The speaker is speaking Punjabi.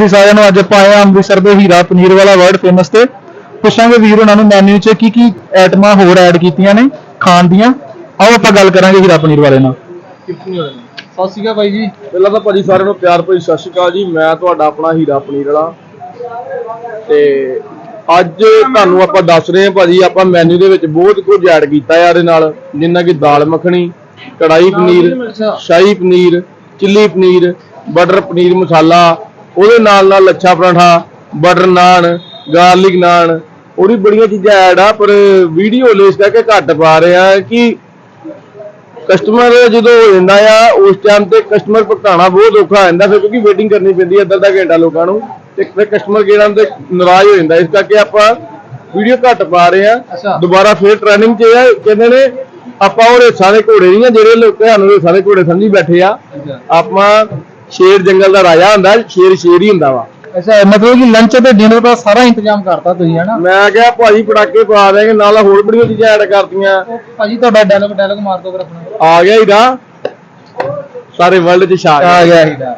ਜੀ ਸਾਰਿਆਂ ਨੂੰ ਅੱਜ ਆਪਾਂ ਆਏ ਹਾਂ ਅੰਮ੍ਰਿਤਸਰ ਦੇ ਹੀਰਾ ਪਨੀਰ ਵਾਲਾ ਵਰਡ ਫੇਮਸ ਤੇ। ਪੁੱਛਾਂਗੇ ਵੀਰ ਉਹਨਾਂ ਨੂੰ ਮੈਨੂ 'ਚ ਕੀ ਕੀ ਆਈਟਮਾਂ ਹੋਰ ਐਡ ਕੀਤੀਆਂ ਨੇ ਖਾਣ ਦੀਆਂ। ਆਓ ਆਪਾਂ ਗੱਲ ਕਰਾਂਗੇ ਹੀਰਾ ਪਨੀਰ ਬਾਰੇ ਨਾਲ। ਸਤਿ ਸ਼੍ਰੀ ਅਕਾਲ ਬਾਈ ਜੀ। ਪਹਿਲਾਂ ਤਾਂ ਭਾਜੀ ਸਾਰਿਆਂ ਨੂੰ ਪਿਆਰ ਭਰੀ ਸਤਿ ਸ਼੍ਰੀ ਅਕਾਲ ਜੀ। ਮੈਂ ਤੁਹਾਡਾ ਆਪਣਾ ਹੀਰਾ ਪਨੀਰ ਵਾਲਾ। ਤੇ ਅੱਜ ਤੁਹਾਨੂੰ ਆਪਾਂ ਦੱਸ ਰਹੇ ਹਾਂ ਭਾਜੀ, ਆਪਾਂ ਮੈਨੂ ਦੇ ਵਿੱਚ ਬਹੁਤ ਕੁਝ ਐਡ ਕੀਤਾ ਹੈ ਇਹਦੇ ਨਾਲ। ਜਿੰਨਾ ਕਿ ਦਾਲ ਮੱਖਣੀ ਕੜਾਈ ਪਨੀਰ, ਸ਼ਾਹੀ ਪਨੀਰ, ਚਿੱਲੀ ਪਨੀਰ ਬਟਰ ਪਨੀਰ, ਮਸਾਲਾ ਉਹਦੇ ਨਾਲ ਨਾਲ ਲੱਛਾ ਪਰਾਠਾ ਬਟਰ ਨਾਨ ਗਾਰਲਿਕ ਨਾਨ ਉਹਦੀ ਬੜੀਆਂ ਚੀਜ਼ਾਂ ਐਡ ਆ ਪਰ ਵੀਡੀਓ ਲੇਸ ਕਰਕੇ ਘੱਟ ਪਾ ਰਹੇ ਆ ਕਿ ਕਸਟਮਰ ਜਦੋਂ ਹੋ ਜਾਂਦਾ ਆ ਉਸ ਟਾਈਮ ਤੇ ਕਸਟਮਰ ਭੁਗਤਾਉਣਾ ਬਹੁਤ ਔਖਾ ਹੋ ਜਾਂਦਾ ਫਿਰ ਕਿਉਂਕਿ ਵੇਟਿੰਗ ਕਰਨੀ ਪੈਂਦੀ ਹੈ ਅੱਧਾ ਅੱਧਾ ਘੰਟਾ ਲੋਕਾਂ ਨੂੰ ਤੇ ਫਿਰ ਕਸਟਮਰ ਕਿਹੜਾ ਤੇ ਨਾਰਾਜ਼ ਹੋ ਜਾਂਦਾ ਇਸ ਕਰਕੇ ਆਪਾਂ ਵੀਡੀਓ ਘੱਟ ਪਾ ਰਹੇ ਆ। ਦੁਬਾਰਾ ਫਿਰ ਟ੍ਰੇਨਿੰਗ 'ਚ ਆ ਕਹਿੰਦੇ ਨੇ ਆਪਾਂ ਉਹ ਰੇਸਾਂ ਦੇ ਘੋੜੇ ਨਹੀਂ ਆ ਜਿਹੜੇ ਲੋਕ ਸਾਨੂੰ ਰੇਸਾਂ ਦੇ ਘੋੜੇ ਸਮਝੀ ਬੈਠੇ ਆ। ਆਪਾਂ ਸ਼ੇਰ ਜੰਗਲ ਦਾ ਰਾਜਾ ਹੁੰਦਾ ਸ਼ੇਰ ਸ਼ੇਰ ਹੀ ਹੁੰਦਾ ਵਾ। ਅੱਛਾ ਮਤਲਬ ਕਿ ਲੰਚ ਤੇ ਡਿਨਰ ਦਾ ਸਾਰਾ ਇੰਤਜ਼ਾਮ ਕਰਤਾ ਤੁਸੀਂ ਹਨਾ? ਮੈਂ ਕਿਹਾ ਭਾਜੀ ਪਟਾਕੇ ਪਾ ਦੇਗੇ ਨਾਲ ਹੋਰ ਬੜੀਆਂ ਚੀਜ਼ਾਂ ਐਡ ਕਰਤੀਆਂ। ਭਾਜੀ ਤੁਹਾਡਾ ਡਾਇਲੌਗ ਡਾਇਲੌਗ ਮਾਰ ਦੋ ਫਿਰ ਆਪਣਾ। ਆ ਗਿਆ ਹੀਰਾ। ਸਾਰੇ ਵਰਲਡ 'ਚ ਛਾ ਗਿਆ। ਆ ਗਿਆ ਹੀਰਾ।